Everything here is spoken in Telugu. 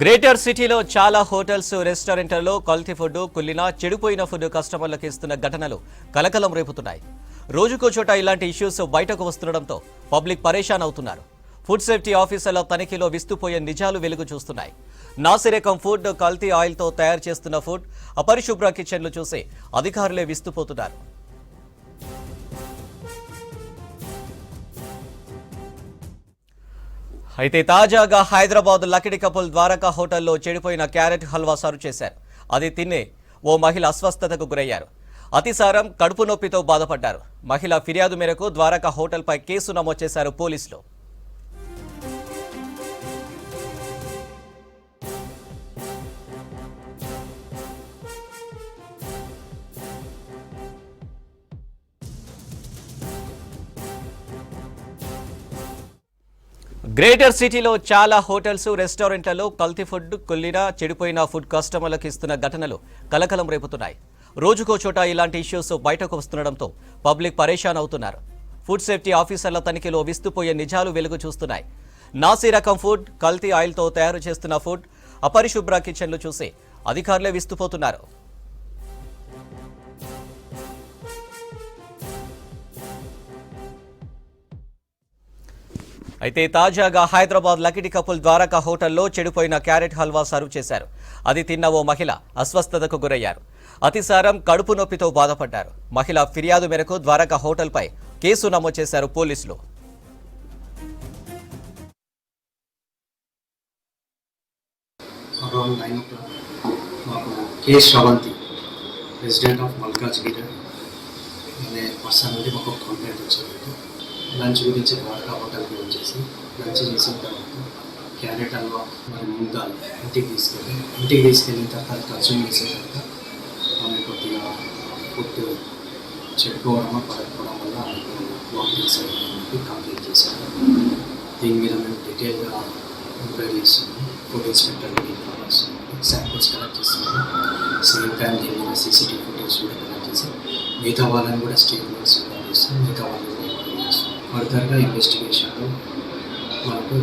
గ్రేటర్ సిటీలో చాలా హోటల్స్ రెస్టారెంట్లలో కల్తీ ఫుడ్ కుళ్ళిన చెడిపోయిన ఫుడ్ కస్టమర్లకు ఇస్తున్న ఘటనలు కలకలం రేపుతున్నాయి. రోజుకో చోట ఇలాంటి ఇష్యూస్ బయటకు వస్తుండడంతో పబ్లిక్ పరేషాన్ అవుతున్నారు ఫుడ్ సేఫ్టీ ఆఫీసర్ల తనిఖీలో విస్తుపోయే నిజాలు వెలుగు చూస్తున్నాయి. నాసిరకం ఫుడ్ కల్తీ ఆయిల్తో తయారు చేస్తున్న ఫుడ్ అపరిశుభ్ర కిచెన్లు చూసి అధికారులే విస్తుపోతున్నారు. అయితే తాజాగా హైదరాబాద్ లకిడి కపుల్ ద్వారకా హోటల్లో చెడిపోయిన క్యారెట్ హల్వా సర్వ్ చేశారు. అది తినే ఓ మహిళ అస్వస్థతకు గురయ్యారు. అతిసారం కడుపు నొప్పితో బాధపడ్డారు. మహిళ ఫిర్యాదు మేరకు ద్వారకా హోటల్పై కేసు నమోదు చేశారు పోలీసులు. గ్రేటర్ సిటీలో చాలా హోటల్స్ రెస్టారెంట్లలో కల్తీ ఫుడ్ కుళ్ళిన చెడిపోయిన ఫుడ్ కస్టమర్లకు ఇస్తున్న ఘటనలు కలకలం రేపుతున్నాయి. రోజుకో చోట ఇలాంటి ఇష్యూస్ బయటకు వస్తుండడంతో పబ్లిక్ పరేషాన్ అవుతున్నారు ఫుడ్ సేఫ్టీ ఆఫీసర్ల తనిఖీలో విస్తుపోయే నిజాలు వెలుగు చూస్తున్నాయి. నాసీ రకం ఫుడ్ కల్తీ ఆయిల్తో తయారు చేస్తున్న ఫుడ్ అపరిశుభ్ర కిచెన్లు చూసి అధికారులే విస్తుపోతున్నారు. అయితే తాజాగా హైదరాబాద్ లకిటి కపుల్ ద్వారకా హోటల్లో చెడిపోయిన క్యారెట్ హల్వా సర్వ్ చేశారు. అది తిన్న ఓ మహిళ అస్వస్థతకు గురయ్యారు. అతిసారం కడుపు నొప్పితో బాధపడ్డారు. మహిళ ఫిర్యాదు మేరకు ద్వారకా హోటల్పై కేసు నమోదు చేశారు పోలీసులు. అరౌండ్ నైన్ ఓ క్లాక్ మాకు కే శ్రవంతి ఆఫ్ మల్కాజ్గిరి అనే పర్సన్ నుండి మాకు కంప్లైంట్ వచ్చింది లంచ్ గురించి ద్వారకా హోటల్కి వచ్చేసి లంచ్ చేసిన తర్వాత క్యారెట్ హల్వా మరి ముందాలు ఇంటికి తీసుకెళ్ళి ఇంటికి తీసుకెళ్ళిన తర్వాత కన్స్యూమ్ చేసిన తర్వాత ఆమె కొద్దిగా ఫుడ్ చెప్పుకోవడమో పడకపోవడం వల్ల ఆమెకు వామిటింగ్స్ అయ్యి కంప్లైంట్ చేశారు. దీని మీద మేము డీటెయిల్గా ఎంక్వైరీ చేస్తున్నాం ఫుడ్ ఇన్స్పెక్టర్ శాంపుల్స్ కలెక్ట్ చేస్తున్నాం సేమ్ టైం దీని మీద సీసీటీవీ ఫుటేజ్ కూడా కలెక్ట్ చేసి మిగతా వాళ్ళని కూడా స్టేట్మెంట్స్ కూడా చేస్తాం మిగతా వాళ్ళని ఫర్దర్గా ఇన్వెస్టిగేషన్లో మనకు